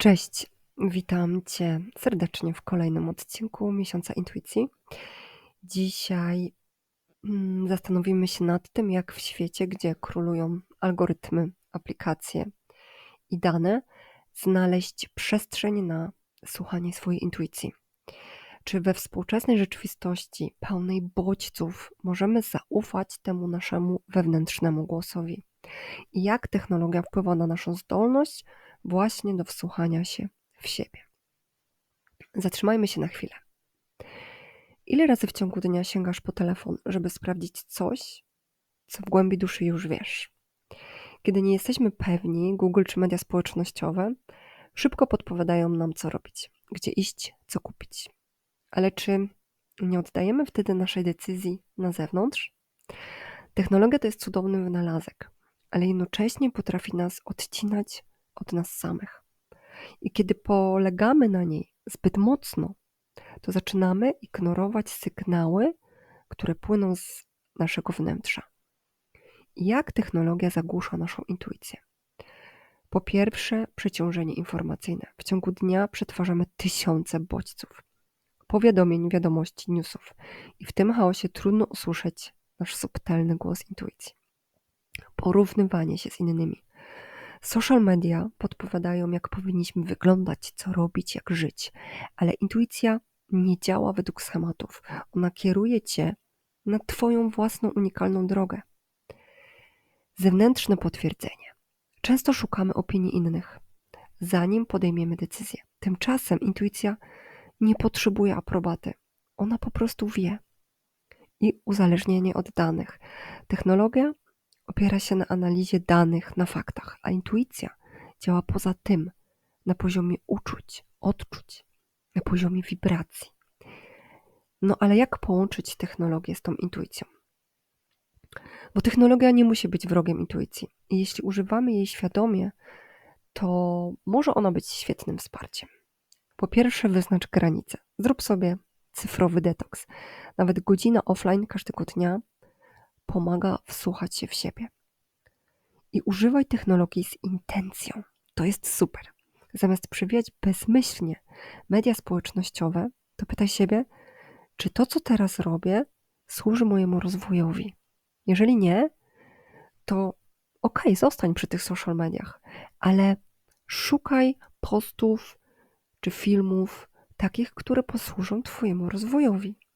Cześć, witam Cię serdecznie w kolejnym odcinku Miesiąca Intuicji. Dzisiaj mm, zastanowimy się nad tym, jak w świecie, gdzie królują algorytmy, aplikacje i dane, znaleźć przestrzeń na słuchanie swojej intuicji. Czy we współczesnej rzeczywistości pełnej bodźców możemy zaufać temu naszemu wewnętrznemu głosowi? I jak technologia wpływa na naszą zdolność właśnie do wsłuchania się w siebie. Zatrzymajmy się na chwilę. Ile razy w ciągu dnia sięgasz po telefon, żeby sprawdzić coś, co w głębi duszy już wiesz? Kiedy nie jesteśmy pewni, Google czy media społecznościowe szybko podpowiadają nam, co robić, gdzie iść, co kupić. Ale czy nie oddajemy wtedy naszej decyzji na zewnątrz? Technologia to jest cudowny wynalazek, ale jednocześnie potrafi nas odcinać od nas samych. I kiedy polegamy na niej zbyt mocno, to zaczynamy ignorować sygnały, które płyną z naszego wnętrza. Jak technologia zagłusza naszą intuicję? Po pierwsze, przeciążenie informacyjne. W ciągu dnia przetwarzamy tysiące bodźców, powiadomień, wiadomości, newsów, i w tym chaosie trudno usłyszeć nasz subtelny głos intuicji. Porównywanie się z innymi, Social media podpowiadają, jak powinniśmy wyglądać, co robić, jak żyć, ale intuicja nie działa według schematów. Ona kieruje cię na Twoją własną unikalną drogę. Zewnętrzne potwierdzenie. Często szukamy opinii innych, zanim podejmiemy decyzję. Tymczasem intuicja nie potrzebuje aprobaty. Ona po prostu wie. I uzależnienie od danych. Technologia opiera się na analizie danych, na faktach, a intuicja działa poza tym, na poziomie uczuć, odczuć, na poziomie wibracji. No ale jak połączyć technologię z tą intuicją? Bo technologia nie musi być wrogiem intuicji. I jeśli używamy jej świadomie, to może ona być świetnym wsparciem. Po pierwsze, wyznacz granice. Zrób sobie cyfrowy detoks. Nawet godzina offline każdego dnia pomaga wsłuchać się w siebie. I używaj technologii z intencją. To jest super. Zamiast przewijać bezmyślnie media społecznościowe, to pytaj siebie, czy to, co teraz robię, służy mojemu rozwojowi. Jeżeli nie, to okej, okay, zostań przy tych social mediach, ale szukaj postów czy filmów takich, które posłużą Twojemu rozwojowi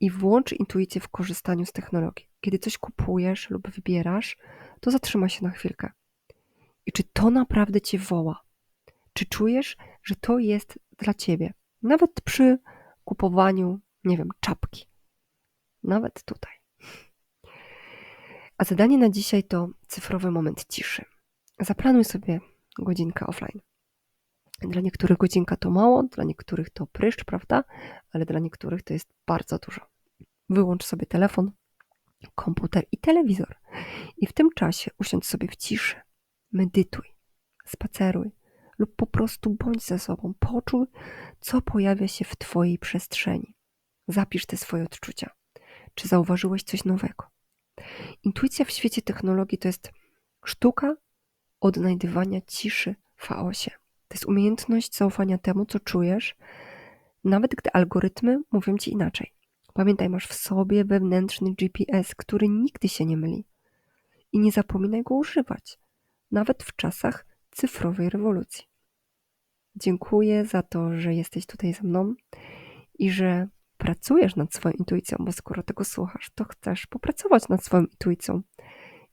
i włącz intuicję w korzystaniu z technologii. Kiedy coś kupujesz lub wybierasz, to zatrzymaj się na chwilkę. I czy to naprawdę cię woła? Czy czujesz, że to jest dla ciebie? Nawet przy kupowaniu, nie wiem, czapki. Nawet tutaj. A zadanie na dzisiaj to cyfrowy moment ciszy. Zaplanuj sobie godzinkę offline. Dla niektórych godzinka to mało, dla niektórych to pryszcz, prawda? Ale dla niektórych to jest bardzo dużo. Wyłącz sobie telefon, komputer i telewizor. I w tym czasie usiądź sobie w ciszy. Medytuj, spaceruj lub po prostu bądź ze sobą. Poczuj, co pojawia się w Twojej przestrzeni. Zapisz te swoje odczucia. Czy zauważyłeś coś nowego? Intuicja w świecie technologii to jest sztuka odnajdywania ciszy w chaosie. To jest umiejętność zaufania temu, co czujesz, nawet gdy algorytmy mówią ci inaczej. Pamiętaj, masz w sobie wewnętrzny GPS, który nigdy się nie myli. I nie zapominaj go używać, nawet w czasach cyfrowej rewolucji. Dziękuję za to, że jesteś tutaj ze mną i że pracujesz nad swoją intuicją, bo skoro tego słuchasz, to chcesz popracować nad swoją intuicją.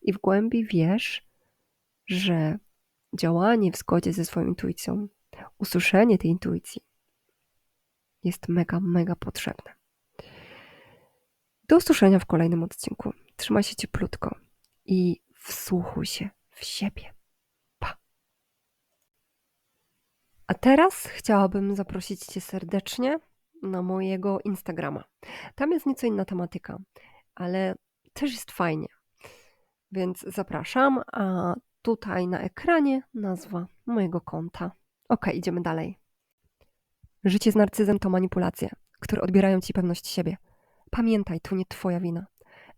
I w głębi wiesz, że działanie w zgodzie ze swoją intuicją, usłyszenie tej intuicji jest mega, mega potrzebne. Do usłyszenia w kolejnym odcinku. Trzymaj się cieplutko i wsłuchuj się w siebie. Pa. A teraz chciałabym zaprosić Cię serdecznie na mojego Instagrama. Tam jest nieco inna tematyka, ale też jest fajnie. Więc zapraszam, a tutaj na ekranie nazwa mojego konta. Ok, idziemy dalej. Życie z narcyzem to manipulacje, które odbierają ci pewność siebie. Pamiętaj, to nie twoja wina.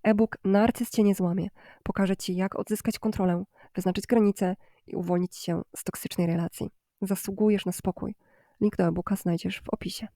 E-book Narcyz cię nie złamie. Pokaże ci, jak odzyskać kontrolę, wyznaczyć granice i uwolnić się z toksycznej relacji. Zasługujesz na spokój. Link do e-booka znajdziesz w opisie.